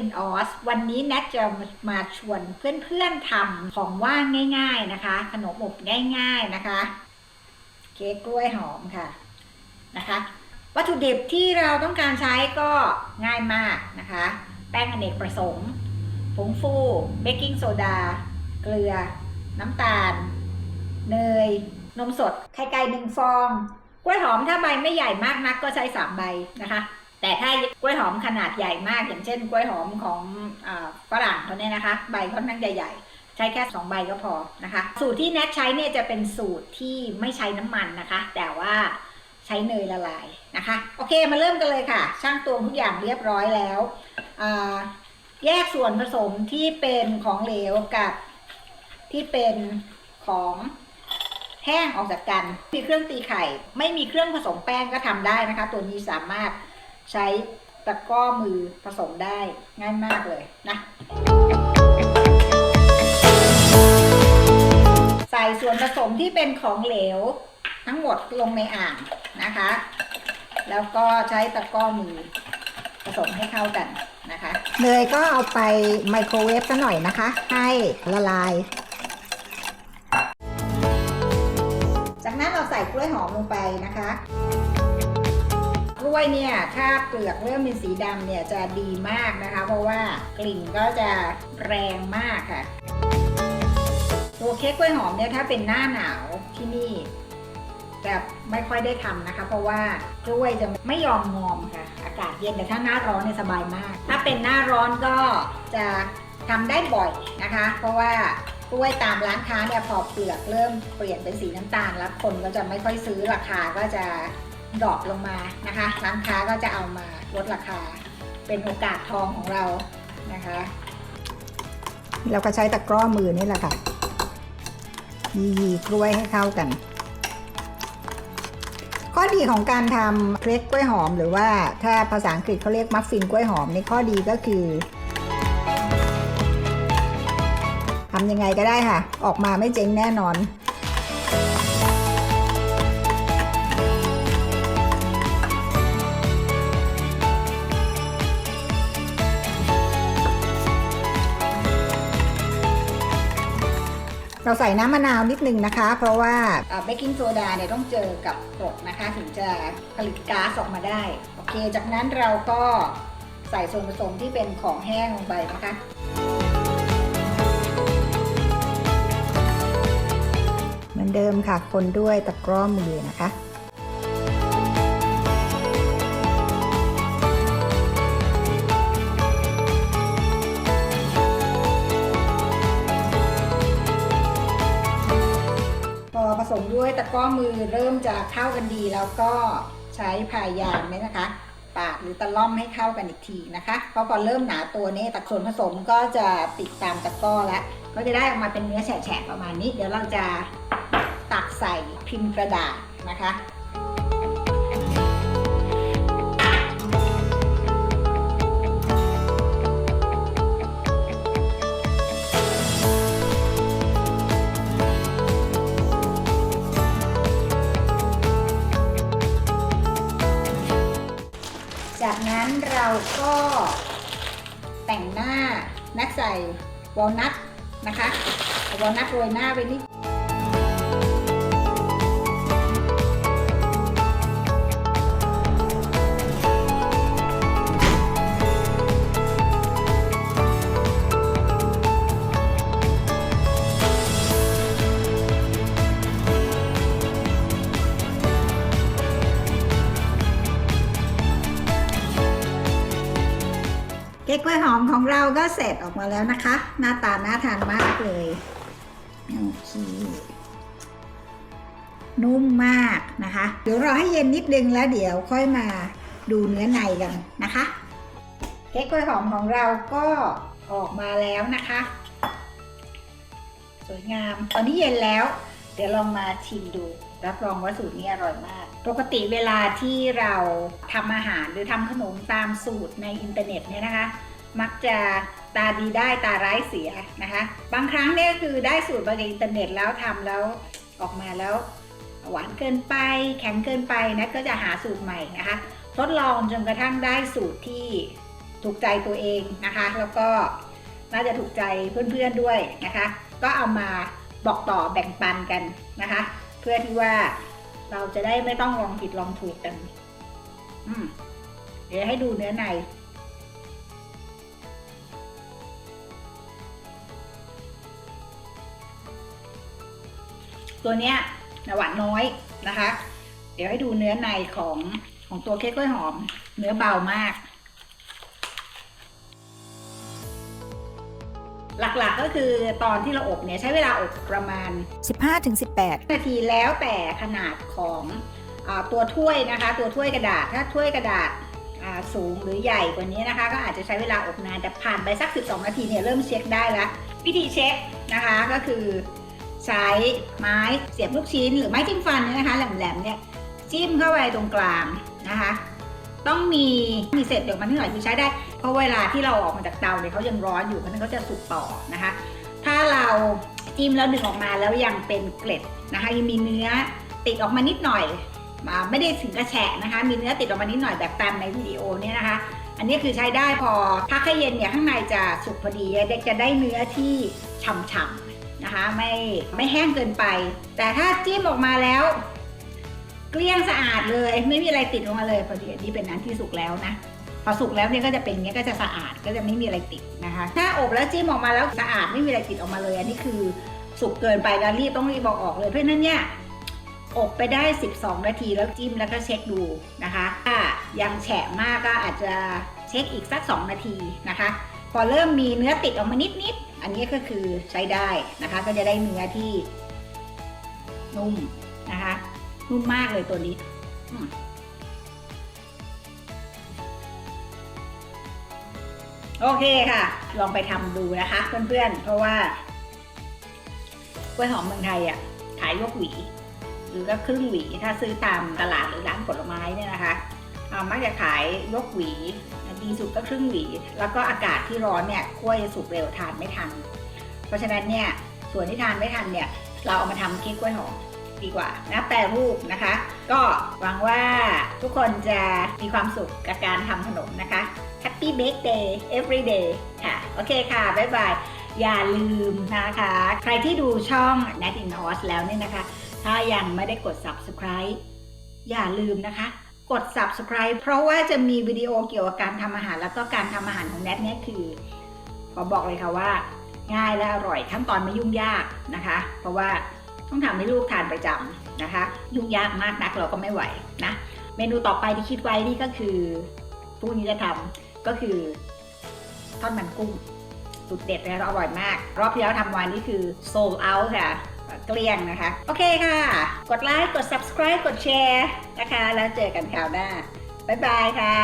in Oz วันนี้ Nat จะมาชวนเพื่อนๆทำของว่างง่ายๆนะคะ ขนมอบง่ายๆนะคะ เค้กกล้วยหอมค่ะนะคะ วัตถุดิบที่เราต้องการใช้ก็ง่ายมากนะคะ แป้งอเนกประสงค์ผงฟูเบกกิ้งโซดา เกลือ น้ำตาล เนย นมสด ไข่ไก่หนึ่งฟอง กล้วยหอมถ้าใบไม่ใหญ่มากนักก็ใช้สามใบนะคะ แต่ถ้ากล้วยหอมขนาดใหญ่มาก อย่างเช่น กล้วยหอมของอฝรั่งเขาเนี่ยนะคะ ใบค่อนข้างใหญ่ใช้แค่ 2 ใบก็พอนะคะ สูตรที่แนทใช้เนี่ยจะเป็นสูตรที่ไม่ใช้น้ำมันนะคะ แต่ว่าใช้เนยละลายนะคะ โอเคมาเริ่มกันเลยค่ะ ช่างตวงทุกอย่างเรียบร้อยแล้วแยกส่วนผสมที่เป็นของเหลวกับที่เป็นของแห้งออกจากกัน มีเครื่องตีไข่ ไม่มีเครื่องผสมแป้งก็ทำได้นะคะ ตัวนี้สามารถ ใช้ตะกร้อมือผสมได้ง่ายมากเลยนะใส่ส่วนผสมที่เป็นของเหลว ทั้งหมดลงในอ่างนะคะ แล้วก็ใช้ตะกร้อมือผสมให้เข้ากันนะคะเนยก็เอาไปไมโครเวฟซะหน่อยนะคะ ให้ละลาย จากนั้นเราใส่กล้วยหอมลงไปนะคะ กล้วยเนี่ยถ้าเปลือกเริ่มเป็นสีดำเนี่ยจะดีมากนะคะ เพราะว่ากลิ่นก็จะแรงมากค่ะ ตัวเค้กกล้วยหอมเนี่ยถ้าเป็นหน้าหนาวที่นี่จะไม่ค่อยได้ทำนะคะ เพราะว่ากล้วยจะไม่ยอมงอมค่ะ อากาศเย็นแต่ถ้าหน้าร้อนเนี่ยสบายมาก ถ้าเป็นหน้าร้อนก็จะทำได้บ่อยนะคะ เพราะว่ากล้วยตามร้านค้าเนี่ยพอเปลือกเริ่มเปลี่ยนเป็นสีน้ำตาลแล้วคนก็จะไม่ค่อยซื้อราคาก็จะ ดรอปลงมานะคะร้านค้าก็จะเอามาลดราคา เป็นโอกาสทองของเรานะคะ เราก็ใช้ตะกร้อมือนี่แหละค่ะยีกล้วยให้เข้ากัน ข้อดีของการทำเครกกล้วยหอม หรือว่าถ้าภาษาอังกฤษเขาเรียกมัฟฟินกล้วยหอมในข้อดีก็คือทำยังไงก็ได้ค่ะ ออกมาไม่เจ๊งแน่นอน เราใส่น้ำมะนาวนิดนึงนะคะ เพราะว่าเบกกิ้งโซดาเนี่ยต้องเจอกับกรดนะคะ ถึงจะผลิตก๊าซออกมาได้ โอเค จากนั้นเราก็ใส่ส่วนผสมที่เป็นของแห้งลงไปนะคะเหมือนเดิมค่ะคนด้วยตะกร้อมือนะคะ มด้วยตะก้อมือเริ่มจะเข้ากันดี แล้วก็ใช้พายางไหมนะคะ ปาดหรือตะล่อมให้เข้ากันอีกทีนะคะเพราะพอเริ่มหนาตัวนี้ตักส่วนผสมก็จะติดตามตะก้อแล้วก็จะได้ออกมาเป็นเนื้อแฉะๆประมาณนี้ เดี๋ยวเราจะตักใส่พิมพ์กระดาษนะคะ เราก็แต่งหน้านักใส่วอลนัทนะคะวอลนัทโรยหน้าไปนิด ค้กกล้วยหอมของเราก็เสร็จออกมาแล้วนะคะ หน้าตาน่าทานมากเลยโอเคนุ่มมากนะคะ เดี๋ยวรอให้เย็นนิดนึงแล้วเดี๋ยวค่อยมาดูเนื้อในกันนะคะ เค้กกล้วยหอมของเราก็ออกมาแล้วนะคะ สวยงาม ตอนนี้เย็นแล้ว เดี๋ยวลองมาชิมดู รับรองว่าสูตรนี้อร่อยมาก ปกติเวลาที่เราทำอาหารหรือทำขนมตามสูตรในอินเทอร์เน็ตเนี่ยนะคะ มักจะตาดีได้ตาร้ายเสียนะคะ บางครั้งเนี่ยคือได้สูตรมาจากอินเทอร์เน็ตแล้วทำแล้วออกมาแล้ว หวานเกินไป แข็งเกินไปนะก็จะหาสูตรใหม่นะคะ ทดลองจนกระทั่งได้สูตรที่ถูกใจตัวเองนะคะ แล้วก็น่าจะถูกใจเพื่อนๆด้วยนะคะ ก็เอามาบอกต่อแบ่งปันกันนะคะ เพื่อที่ว่าเราจะได้ไม่ต้องลองผิดลองถูกกัน อืมเดี๋ยวให้ดูเนื้อใน ตัวเนี้ยหวานน้อยนะคะ เดี๋ยวให้ดูเนื้อในของของตัวเค้กกล้วยหอม เนื้อเบามาก หลักๆก็คือตอนที่เราอบเนี่ยใช้เวลาอบประมาณ 15-18 นาทีแล้วแต่ขนาดของอาตัวถ้วยนะคะ ตัวถ้วยกระดาษถ้าถ้วยกระดาษอ่าสูงหรือใหญ่กว่านี้นะคะ ก็อาจจะใช้เวลาอบนานแต่ผ่านไปสัก 12 นาทีเนี่ยเริ่มเช็คได้แล้ววิธีเช็คนะคะก็คือใช้ไม้เสียบลูกชิ้นหรือไม้จิ้มฟันเนี่ยนะคะแหลมๆเนี่ยจิ้มเข้าไปตรงกลางนะคะ ต้องมีมีเศษเดี๋ยวมันนิดหน่อยคือใช้ได้เพ ราะเวลาที่เราออกมาจากเตาเนี่ยเขายังร้อนอยู่เพราะฉะนั้นเขาจะสุกต่อนะคะ ถ้าเราจิ้มแล้วดึงออกมาแล้วยังเป็นเกล็ดนะคะยังมีเนื้อติดออกมานิดหน่อยอ่าไม่ได้ถึงกระแฉะนะคะ มีเนื้อติดออกมานิดหน่อยแบบตามในวิดีโอเนี่ยนะคะ อันนี้คือใช้ได้พอพักให้เย็นเนี่ยข้างในจะสุกพอดีเด็กจะได้เนื้อที่ฉ่ำๆนะคะไม่ไม่แห้งเกินไป แต่ถ้าจิ้มออกมาแล้ว เกลี้ยงสะอาดเลย ไม่มีอะไรติดลงมาเลยพอดีอันนี้เป็นอันที่สุกแล้วนะ พอสุกแล้วเนี่ยก็จะเป็นเงี้ยก็จะสะอาดก็จะไม่มีอะไรติดนะคะถ้าอบแล้วจิ้มออกมาแล้วสะอาดไม่มีอะไรติดออกมาเลย อันนี้คือสุกเกินไปแล้วรีบต้องรีบบอกออกเลยเพราะฉะนั้นเนี่ยอบไปได้ 12 นาทีแล้วจิ้มแล้วก็เช็คดูนะคะถ้ายังแฉะมากก็อาจจะเช็คอีกสัก 2 นาทีนะคะ พอเริ่มมีเนื้อติดออกมานิดๆอันนี้ก็คือใช้ได้นะคะ ก็จะได้เนื้อที่นุ่มนะคะนุ่มมากเลยตัวนี้ โอเคค่ะ ลองไปทำดูนะคะ เพื่อนๆ เพราะว่ากล้วยหอมเมืองไทยอะขายยกหวี หรือก็ครึ่งหวีถ้าซื้อตามตลาดหรือร้านผลไม้เนี่ยนะคะอ่ามักจะขายยกหวีดีสุดก็ครึ่งหวี แล้วก็อากาศที่ร้อนเนี่ยกล้วยจะสุกเร็วทานไม่ทัน เพราะฉะนั้นเนี่ยส่วนที่ทานไม่ทันเนี่ยเราเอามาทำเค้กกล้วยหอมดีกว่านะแปรรูปนะคะ ก็หวังว่าทุกคนจะมีความสุขกับการทำขนมนะคะ Happy Bake Day every day ค่ะ โอเคค่ะ บ๊ายบาย อย่าลืมนะคะ ใครที่ดูช่อง Nat in o s แล้วเนี่ยนะคะ ถ้ายังไม่ได้กด subscribe อย่าลืมนะคะ กด subscribe เพราะว่าจะมีวิดีโอเกี่ยวกับการทำอาหาร แล้วก็การทำอาหารของแนทเนี่ยคือ ขอบอกเลยค่ะว่า ง่ายและอร่อยขั้นตอนไม่ยุ่งยากนะคะ เพราะว่าต้องทำให้ลูกทานประจำนะคะ ยุ่งยากมากนักเราก็ไม่ไหวนะ เมนูต่อไปที่คิดไว้นี่ก็คือพรุ่งนี้จะทำ ก็คือทอดมันกุ้งสุดเด็ดเละอร่อยมาก รอบที่แล้วทำวันนี้คือ sold out ค่ะ เกลี้ยงนะคะ โอเคค่ะ กดไลค์ กด subscribe กดแชร์นะคะ แล้วเจอกันคราวหน้า บ๊ายบายค่ะ